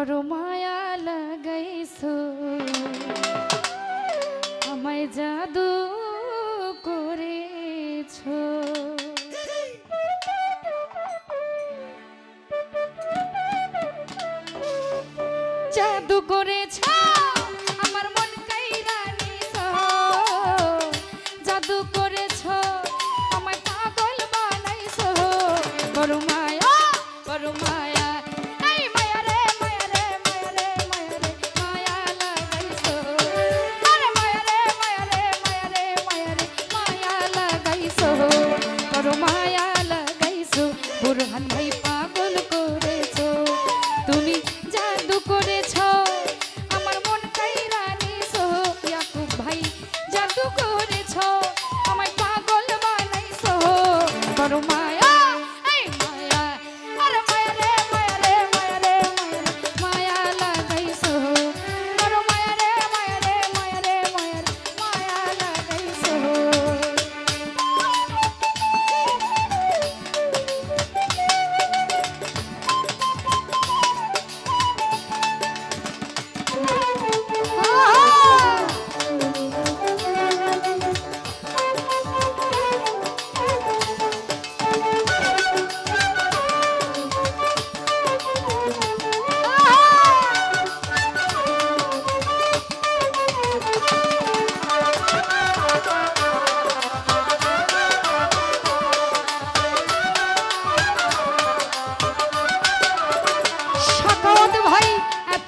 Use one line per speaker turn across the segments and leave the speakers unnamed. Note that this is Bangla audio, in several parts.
বড় মায়া লাগাইছো। আমায় জাদু করেছ। জাদু করে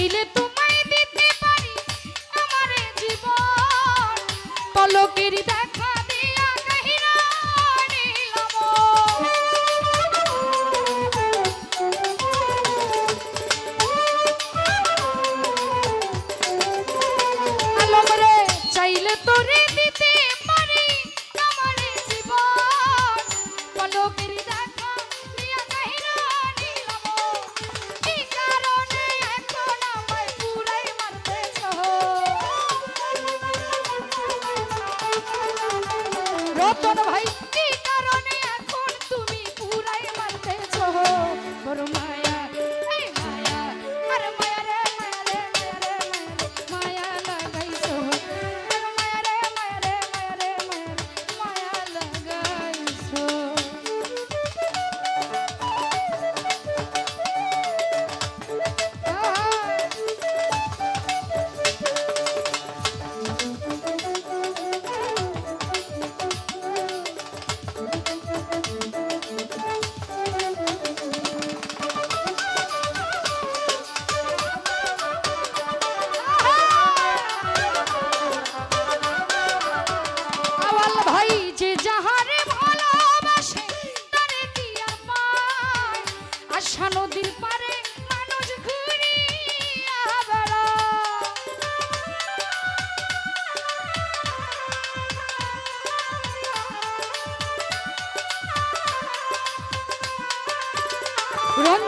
চাইলে তুমি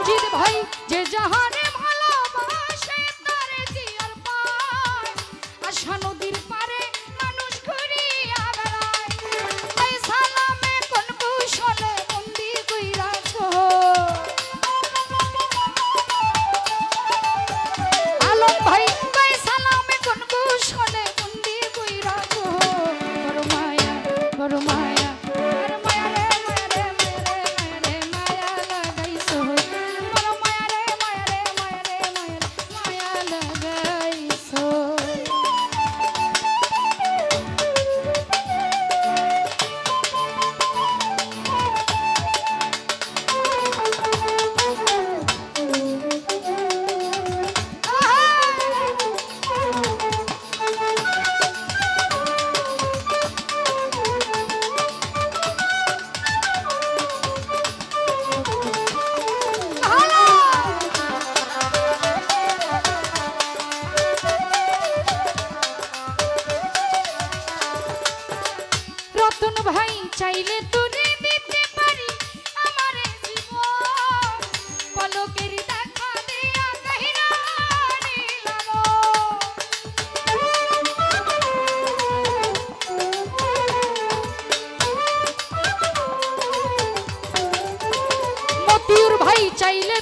रंजीत भाई जे जहाने চাইলে তুলে দিতে পারি আমার জীবন। পলকের দেখা দিয়া মতিউর ভাই চাইলে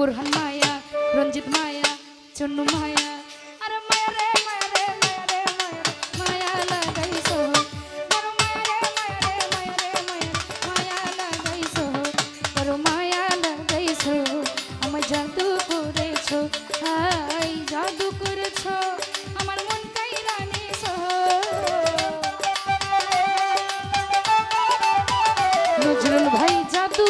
বুরহান মায়া রঞ্জিত মায়া চন্নু মায়া আরে মায়া রে মায়া রে মায়া রে মায়া মায়া লাগাইছো বড় মায়া রে মায়া রে মায়া রে মায়া মায়া লাগাইছো বড় মায়া লাগাইছো আমার জাদু করেছ হাই জাদু করেছ আমার মন কাইরা নিছো নজরুল ভাই জাদু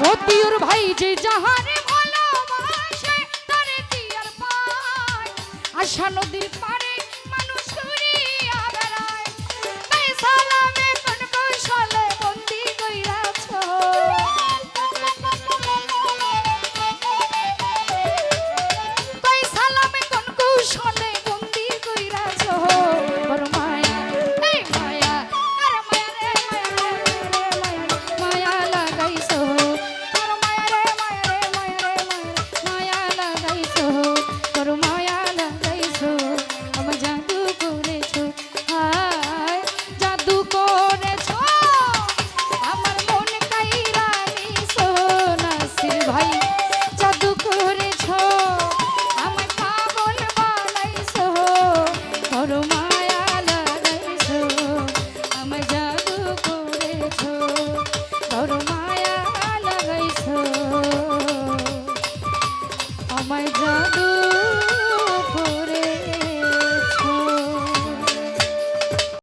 মতিউর ভাই যে জাহারে ভালোবাসে তারে কি পায়? আশা নদীর পারে